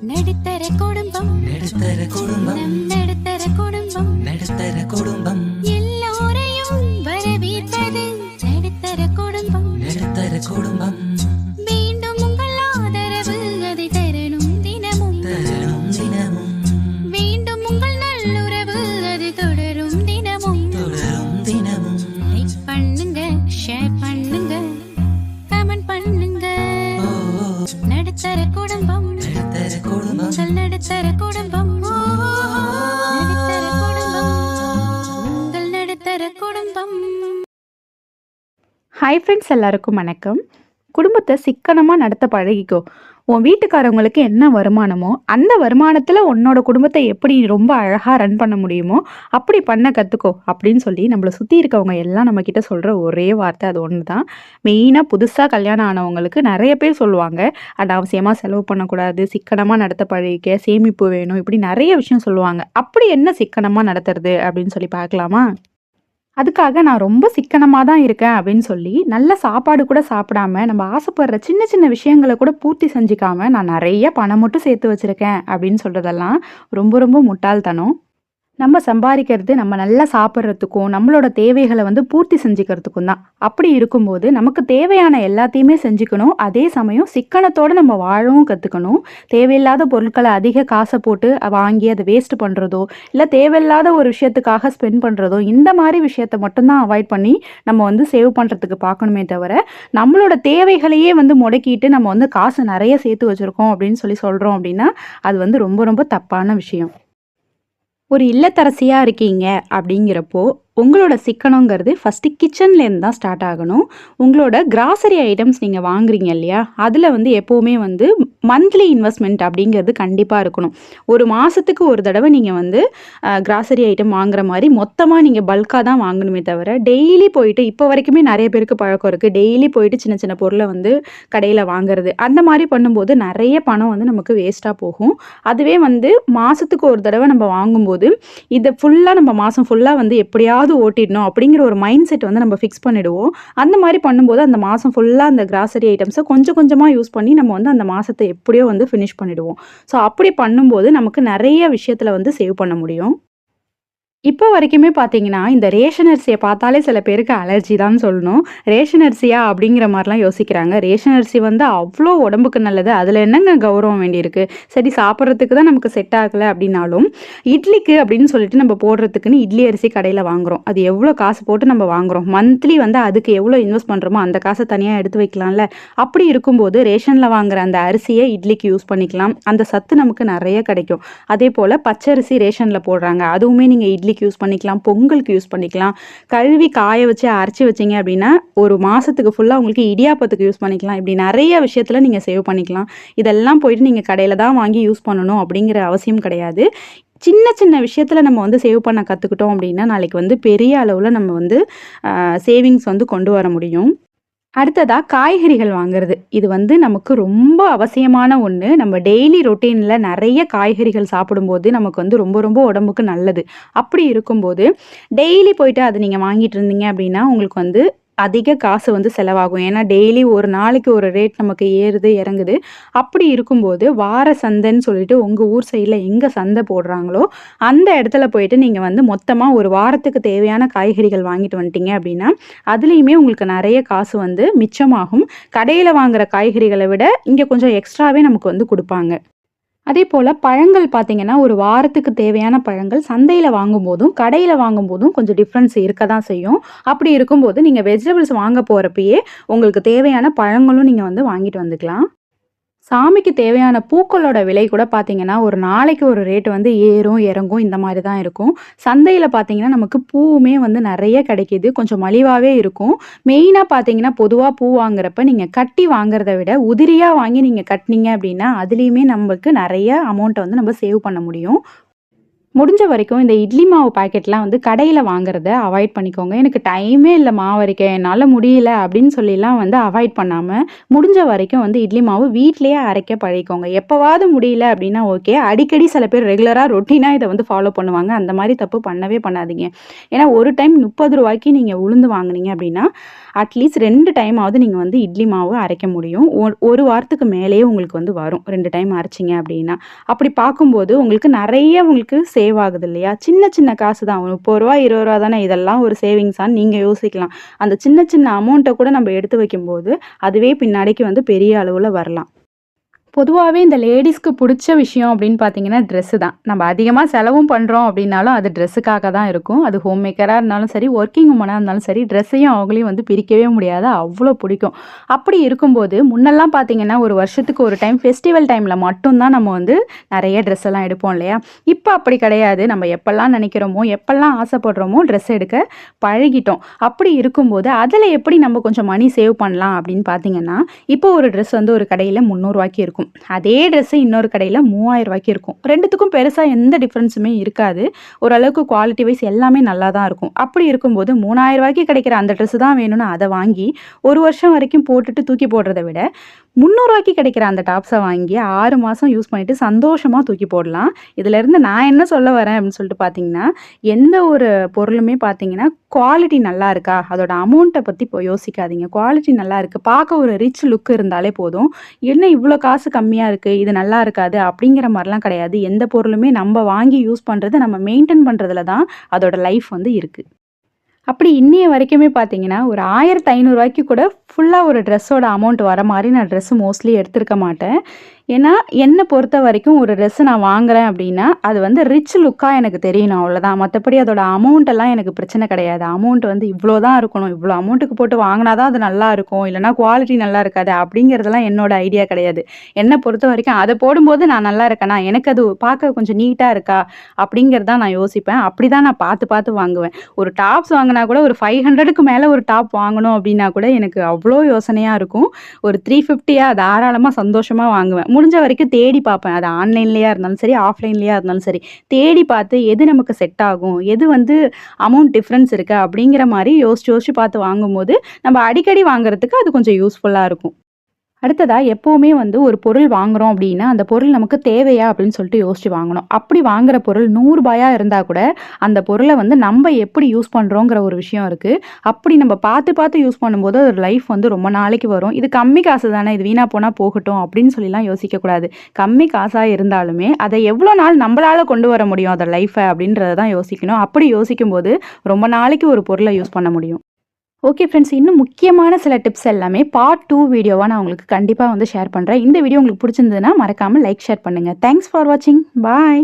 நடுத்தர குடும்பம். நடுத்தர குடும்பம். நடுத்தர குடும்பம். நடுத்தர குடும்பம். ஹாய் ஃப்ரெண்ட்ஸ் எல்லாருக்கும் வணக்கம். குடும்பத்தை சிக்கனமாக நடத்த பழகிக்கோ. உன் வீட்டுக்காரவங்களுக்கு என்ன வருமானமோ அந்த வருமானத்தில் உன்னோட குடும்பத்தை எப்படி ரொம்ப அழகாக ரன் பண்ண முடியுமோ அப்படி பண்ண கற்றுக்கோ அப்படின்னு சொல்லி நம்மளை சுற்றி இருக்கவங்க எல்லாம் நம்மக்கிட்ட சொல்கிற ஒரே வார்த்தை அது ஒன்று தான் மெயினாக புதுசாக கல்யாணம் ஆனவங்களுக்கு நிறைய பேர் சொல்லுவாங்க அனாவசியமாக செலவு பண்ணக்கூடாது சிக்கனமாக நடத்த பழகிக்க சேமிப்பு வேணும் இப்படி நிறைய விஷயம் சொல்லுவாங்க. அப்படி என்ன சிக்கனமாக நடத்துறது அப்படின்னு சொல்லி பார்க்கலாமா? அதுக்காக நான் ரொம்ப சிக்கனமாக தான் இருக்கேன் அப்படின்னு சொல்லி நல்ல சாப்பாடு கூட சாப்பிடாம நம்ம ஆசைப்படுற சின்ன சின்ன விஷயங்களை கூட பூர்த்தி செஞ்சுக்காம நான் நிறைய பணம் மட்டும் சேர்த்து வச்சிருக்கேன் அப்படின்னு சொல்கிறதெல்லாம் ரொம்ப ரொம்ப முட்டாள்தனம். நம்ம சம்பாதிக்கிறது நம்ம நல்லா சாப்பிட்றதுக்கும் நம்மளோட தேவைகளை வந்து பூர்த்தி செஞ்சுக்கிறதுக்கும் தான். அப்படி இருக்கும்போது நமக்கு தேவையான எல்லாத்தையுமே செஞ்சுக்கணும். அதே சமயம் சிக்கனத்தோடு நம்ம வாழவும் கற்றுக்கணும் தேவையில்லாத பொருட்களை அதிக காசை போட்டு வாங்கி அதை வேஸ்ட் பண்ணுறதோ இல்லை தேவையில்லாத ஒரு விஷயத்துக்காக ஸ்பெண்ட் பண்ணுறதோ இந்த மாதிரி விஷயத்த மட்டும்தான் அவாய்ட் பண்ணி நம்ம வந்து சேவ் பண்ணுறதுக்கு பார்க்கணுமே தவிர நம்மளோட தேவைகளையே வந்து முடக்கிட்டு நம்ம வந்து காசு நிறைய சேர்த்து வச்சுருக்கோம் அப்படின்னு சொல்லி சொல்கிறோம் அப்படின்னா அது வந்து ரொம்ப ரொம்ப தப்பான விஷயம். ஒரு இல்லத்தரசியாக இருக்கீங்க அப்படிங்கிறப்போ உங்களோட சிக்கனங்கிறது ஃபஸ்ட்டு கிச்சன்லேருந்து தான் ஸ்டார்ட் ஆகணும். உங்களோட கிராசரி ஐட்டம்ஸ் நீங்கள் வாங்குறீங்க இல்லையா? அதில் வந்து எப்போவுமே வந்து மந்த்லி இன்வெஸ்ட்மெண்ட் அப்படிங்கிறது கண்டிப்பாக இருக்கணும். ஒரு மாதத்துக்கு ஒரு தடவை நீங்கள் வந்து கிராசரி ஐட்டம் வாங்குற மாதிரி மொத்தமாக நீங்கள் பல்காக தான் வாங்கணுமே தவிர டெய்லி போயிட்டு இப்போ வரைக்குமே நிறைய பேருக்கு பழக்கம் இருக்குது டெய்லி போயிட்டு சின்ன சின்ன பொருளை வந்து கடையில் வாங்குறது. அந்த மாதிரி பண்ணும்போது நிறைய பணம் வந்து நமக்கு வேஸ்ட்டாக போகும். அதுவே வந்து மாதத்துக்கு ஒரு தடவை நம்ம வாங்கும்போது இதை ஃபுல்லாக நம்ம மாதம் ஃபுல்லாக வந்து எப்படியா எப்படியாவது ஓட்டிடணும் அப்படிங்கிற ஒரு மைண்ட் செட் வந்து நம்ம ஃபிக்ஸ் பண்ணிடுவோம். அந்த மாதிரி பண்ணும்போது அந்த மாதம் ஃபுல்லாக அந்த கிராசரி ஐட்டம்ஸை கொஞ்சம் கொஞ்சமாக யூஸ் பண்ணி நம்ம வந்து அந்த மாதத்தை எப்படியோ வந்து ஃபினிஷ் பண்ணிடுவோம். ஸோ அப்படி பண்ணும்போது நமக்கு நிறைய விஷயத்தில் வந்து சேவ் பண்ண முடியும். இப்போ வரைக்குமே பார்த்தீங்கன்னா இந்த ரேஷன் அரிசியை பார்த்தாலே சில பேருக்கு அலர்ஜி தான் சொல்லணும். ரேஷன் அரிசியா அப்படிங்கிற மாதிரிலாம் யோசிக்கிறாங்க. ரேஷன் அரிசி வந்து அவ்வளோ உடம்புக்கு நல்லது. அதில் என்னங்க கௌரவம் வேண்டியிருக்கு? சரி சாப்பிட்றதுக்கு தான் நமக்கு செட் ஆகலை அப்படின்னாலும் இட்லிக்கு அப்படின்னு சொல்லிட்டு நம்ம போடுறதுக்குன்னு இட்லி அரிசி கடையில் வாங்குறோம். அது எவ்வளோ காசு போட்டு நம்ம வாங்குறோம்? மந்த்லி வந்து அதுக்கு எவ்வளோ இன்வெஸ்ட் பண்ணுறோமோ அந்த காசை தனியாக எடுத்து வைக்கலாம்ல? அப்படி இருக்கும்போது ரேஷனில் வாங்குற அந்த அரிசியை இட்லிக்கு யூஸ் பண்ணிக்கலாம். அந்த சத்து நமக்கு நிறைய கிடைக்கும். அதே போல் பச்சரிசி ரேஷனில் போடுறாங்க. அதுவுமே நீங்கள் இட்லி இட்லிக்கு யூஸ் பண்ணிக்கலாம் பொங்கலுக்கு யூஸ் பண்ணிக்கலாம். கழுவி காய வச்சு அரைச்சி வச்சிங்க அப்படின்னா ஒரு மாதத்துக்கு ஃபுல்லாக உங்களுக்கு இடியாப்பத்துக்கு யூஸ் பண்ணிக்கலாம். இப்படி நிறைய விஷயத்தில் நீங்கள் சேவ் பண்ணிக்கலாம். இதெல்லாம் போயிட்டு நீங்கள் கடையில் தான் வாங்கி யூஸ் பண்ணணும் அப்படிங்கிற அவசியம் கிடையாது. சின்ன சின்ன விஷயத்தில் நம்ம வந்து சேவ் பண்ண கற்றுக்கிட்டோம் அப்படின்னா நாளைக்கு வந்து பெரிய அளவில் நம்ம வந்து சேவிங்ஸ் வந்து கொண்டு வர முடியும். அடுத்ததாக காய்கறிகள் வாங்குறது. இது வந்து நமக்கு ரொம்ப அவசியமான ஒன்று நம்ம டெய்லி ரொட்டீனில் நிறைய காய்கறிகள் சாப்பிடும்போது நமக்கு வந்து ரொம்ப ரொம்ப உடம்புக்கு நல்லது. அப்படி இருக்கும்போது டெய்லி போயிட்டு அதை நீங்கள் வாங்கிட்டு இருந்தீங்க அப்படின்னா உங்களுக்கு வந்து அதிக காசு வந்து செலவாகும். ஏன்னா டெய்லி ஒரு நாளைக்கு ஒரு ரேட் நமக்கு ஏறுது இறங்குது. அப்படி இருக்கும்போது வார சந்தைன்னு சொல்லிட்டு உங்கள் ஊர் சைடில் எங்கே சந்தை போடுறாங்களோ அந்த இடத்துல போயிட்டு நீங்கள் வந்து மொத்தமாக ஒரு வாரத்துக்கு தேவையான காய்கறிகள் வாங்கிட்டு வந்துட்டீங்க அப்படின்னா அதுலேயுமே உங்களுக்கு நிறைய காசு வந்து மிச்சமாகும். கடையில் வாங்குற காய்கறிகளை விட இங்கே கொஞ்சம் எக்ஸ்ட்ராவே நமக்கு வந்து கொடுப்பாங்க. அதே போல் பழங்கள் பார்த்தீங்கன்னா ஒரு வாரத்துக்கு தேவையான பழங்கள் சந்தையில் வாங்கும்போதும் கடையில் வாங்கும்போதும் கொஞ்சம் டிஃப்ரென்ஸ் இருக்க தான் செய்யும். அப்படி இருக்கும்போது நீங்கள் வெஜிடபிள்ஸ் வாங்க போகிறப்பயே உங்களுக்கு தேவையான பழங்களும் நீங்கள் வந்து வாங்கிட்டு வந்துக்கலாம். சாமிக்கு தேவையான பூக்களோட விலை கூட பார்த்தீங்கன்னா ஒரு நாளைக்கு ஒரு ரேட் வந்து ஏறும் இறங்கும் இந்த மாதிரி தான் இருக்கும். சந்தையில் பார்த்தீங்கன்னா நமக்கு பூவுமே வந்து நிறைய கிடைக்கிது. கொஞ்சம் மலிவாகவே இருக்கும். மெயினாக பார்த்தீங்கன்னா பொதுவாக பூ வாங்குறப்ப நீங்கள் கட்டி வாங்குறத விட உதிரியாக வாங்கி நீங்கள் கட்டினீங்க அப்படின்னா அதுலேயுமே நமக்கு நிறைய அமௌண்ட்டை வந்து நம்ம சேவ் பண்ண முடியும். முடிஞ்ச வரைக்கும் இந்த இட்லி மாவு பாக்கெட்லாம் வந்து கடையில் வாங்குறத அவாய்ட் பண்ணிக்கோங்க. எனக்கு டைமே இல்லை மாவு வரைக்கும் என்னால் முடியல அப்படின்னு சொல்லிலாம் வந்து அவாய்ட் பண்ணாமல் முடிஞ்ச வரைக்கும் வந்து இட்லி மாவு வீட்டிலேயே அரைக்க பழகிக்கோங்க. எப்போவாவது முடியல அப்படின்னா ஓகே அடிக்கடி சில பேர் ரெகுலராக ரொட்டீனாக இதை வந்து ஃபாலோ பண்ணுவாங்க. அந்த மாதிரி தப்பு பண்ணவே பண்ணாதீங்க. ஏன்னா ஒரு டைம் முப்பது ரூபாய்க்கு நீங்கள் உளுந்து வாங்குனீங்க அப்படின்னா அட்லீஸ்ட் ரெண்டு டைமாவது நீங்கள் வந்து இட்லி மாவு அரைக்க முடியும். ஒரு வாரத்துக்கு மேலேயே உங்களுக்கு வந்து வரும். ரெண்டு டைம் அரைச்சிங்க அப்படின்னா. அப்படி பார்க்கும்போது உங்களுக்கு நிறைய உங்களுக்கு சேவ் ஆகுது இல்லையா சின்ன சின்ன காசு தான் முப்பது ரூபா இருபது ரூபா தானே இதெல்லாம் ஒரு சேவிங்ஸான்னு நீங்கள் யோசிக்கலாம். அந்த சின்ன சின்ன அமௌண்ட்டை கூட நம்ம எடுத்து வைக்கும்போது அதுவே பின்னாடிக்கு வந்து பெரிய அளவில் வரலாம். பொதுவாகவே இந்த லேடிஸ்க்கு பிடிச்ச விஷயம் அப்படின்னு பார்த்தீங்கன்னா ட்ரெஸ்ஸு தான். நம்ம அதிகமாக செலவும் பண்ணுறோம் அப்படின்னாலும் அது ட்ரெஸ்ஸுக்காக தான் இருக்கும். அது ஹோம் மேக்கராக இருந்தாலும் சரி ஒர்க்கிங் உமனாக இருந்தாலும் சரி ட்ரெஸ்ஸையும் அவங்களையும் வந்து பிரிக்கவே முடியாது. அவ்வளோ பிடிக்கும். அப்படி இருக்கும்போது முன்னெல்லாம் பார்த்தீங்கன்னா ஒரு வருஷத்துக்கு ஒரு டைம் ஃபெஸ்டிவல் டைமில் மட்டும்தான் நம்ம வந்து நிறைய ட்ரெஸ் எல்லாம் எடுப்போம் இல்லையா? இப்போ அப்படி கிடையாது. நம்ம எப்பெல்லாம் நினைக்கிறோமோ எப்பெல்லாம் ஆசைப்படுறோமோ ட்ரெஸ் எடுக்க பழகிட்டோம். அப்படி இருக்கும்போது அதில் எப்படி நம்ம கொஞ்சம் மணி சேவ் பண்ணலாம் அப்படின்னு பார்த்தீங்கன்னா இப்போ ஒரு ட்ரெஸ் வந்து ஒரு கடையில் முந்நூறுவாய்க்கு இருக்கும். அதே ட்ரெஸ்ஸு இன்னொரு கடையில் மூவாயிரம் ரூபாய்க்கு இருக்கும். ரெண்டுத்துக்கும் பெருசாக எந்த டிஃப்ரென்ஸுமே இருக்காது. ஓரளவுக்கு குவாலிட்டி வைஸ் எல்லாமே நல்லா தான் இருக்கும். அப்படி இருக்கும்போது மூணாயிரம் ரூபாய்க்கு கிடைக்கிற அந்த ட்ரெஸ்ஸு தான் வேணும்னு அதை வாங்கி ஒரு வருஷம் வரைக்கும் போட்டுட்டு தூக்கி போடுறத விட முந்நூறுரூவாய்க்கு கிடைக்கிற அந்த டாப்ஸை வாங்கி ஆறு மாதம் யூஸ் பண்ணிவிட்டு சந்தோஷமாக தூக்கி போடலாம். இதிலேருந்து நான் என்ன சொல்ல வரேன் அப்படின்னு சொல்லிட்டு பார்த்தீங்கன்னா எந்த ஒரு பொருளுமே பார்த்தீங்கன்னா குவாலிட்டி நல்லா இருக்கா? அதோட அமௌண்ட்டை பற்றி இப்போ யோசிக்காதீங்க. குவாலிட்டி நல்லா இருக்குது பார்க்க ஒரு ரிச் லுக் இருந்தாலே போதும். என்ன இவ்வளோ காசு கம்மியாக இருக்குது இது நல்லா இருக்காது அப்படிங்கிற மாதிரிலாம் கிடையாது. எந்த பொருளுமே நம்ம வாங்கி யூஸ் பண்ணுறது நம்ம மெயின்டைன் பண்ணுறதுல தான் அதோட லைஃப் வந்து இருக்குது அப்படி இன்னைய வரைக்குமே பார்த்தீங்கன்னா ஒரு ஆயிரத்து ஐநூறுரூவாய்க்கு கூட ஃபுல்லாக ஒரு ட்ரெஸ்ஸோட அமௌண்ட் வர மாதிரி நான் ட்ரெஸ்ஸு மோஸ்ட்லி எடுத்திருக்க மாட்டேன். ஏன்னா என்னை பொறுத்த வரைக்கும் ஒரு ட்ரெஸ்ஸு நான் வாங்குறேன் அப்படின்னா அது வந்து ரிச் லுக்காக எனக்கு தெரியணும் அவ்வளோதான் மற்றபடி அதோட அமௌண்ட்டெல்லாம் எனக்கு பிரச்சனை கிடையாது. அமௌண்ட் வந்து இவ்வளோ தான் இருக்கணும் இவ்வளோ அமௌண்ட்டுக்கு போட்டு வாங்கினா தான் அது நல்லா இருக்கும். இல்லைனா குவாலிட்டி நல்லா இருக்காது. அப்படிங்கிறதெல்லாம் என்னோட ஐடியா கிடையாது. என்னை பொறுத்த வரைக்கும் அதை போடும்போது நான் நல்லா இருக்கேனா? எனக்கு அது பார்க்க கொஞ்சம் நீட்டாக இருக்கா? அப்படிங்கிறத நான் யோசிப்பேன். அப்படி தான் நான் பார்த்து பார்த்து வாங்குவேன். ஒரு டாப்ஸ் வாங்கினா கூட ஒரு ஃபைவ் ஹண்ட்ரடுக்கு மேலே ஒரு டாப் வாங்கணும் அப்படின்னா கூட எனக்கு அவ்வளோ யோசனையாக இருக்கும். ஒரு த்ரீ ஃபிஃப்டியாக தாராளமாக சந்தோஷமாக வாங்குவேன். முடிஞ்ச வரைக்கும் தேடி பார்ப்பேன். அது ஆன்லைன்லேயா இருந்தாலும் சரி ஆஃப்லைன்லேயா இருந்தாலும் சரி. தேடி பார்த்து எது நமக்கு செட் ஆகும் எது வந்து அமௌண்ட் டிஃப்ரென்ஸ் இருக்குது அப்படிங்கிற மாதிரி யோசிச்சு யோசிச்சு பார்த்து வாங்கும்போது நம்ம அடிக்கடி வாங்குறதுக்கு அது கொஞ்சம் யூஸ்ஃபுல்லாக இருக்கும். அடுத்ததாக எப்போவுமே வந்து ஒரு பொருள் வாங்குகிறோம் அப்படின்னா அந்த பொருள் நமக்கு தேவையா அப்படின்னு சொல்லிட்டு யோசிச்சு வாங்கணும். அப்படி வாங்குற பொருள் நூறுரூபாயா இருந்தால் கூட அந்த பொருளை வந்து நம்ம எப்படி யூஸ் பண்ணுறோங்கிற ஒரு விஷயம் இருக்குது அப்படி நம்ம பார்த்து பார்த்து யூஸ் பண்ணும்போது ஒரு லைஃப் வந்து ரொம்ப நாளைக்கு வரும். இது கம்மி காசு தானே இது வீணாக போனால் போகட்டும் அப்படின்னு சொல்லிலாம் யோசிக்கக்கூடாது கம்மி காசாக இருந்தாலுமே அதை எவ்வளோ நாள் நம்மளால் கொண்டு வர முடியும் அதை லைஃப்பை அப்படின்றத தான் யோசிக்கணும். அப்படி யோசிக்கும்போது ரொம்ப நாளைக்கு ஒரு பொருளை யூஸ் பண்ண முடியும். ஓகே ஃப்ரெண்ட்ஸ் இன்னும் முக்கியமான சில டிப்ஸ் எல்லாமே பார்ட் டூ வீடியோவாக நான் உங்களுக்கு கண்டிப்பாக வந்து ஷேர் பண்ணுறேன் இந்த வீடியோ உங்களுக்கு பிடிச்சிருந்ததுன்னா மறக்காமல் லைக் ஷேர் பண்ணுங்கள் தேங்க்ஸ் ஃபார் வாட்சிங் பாய்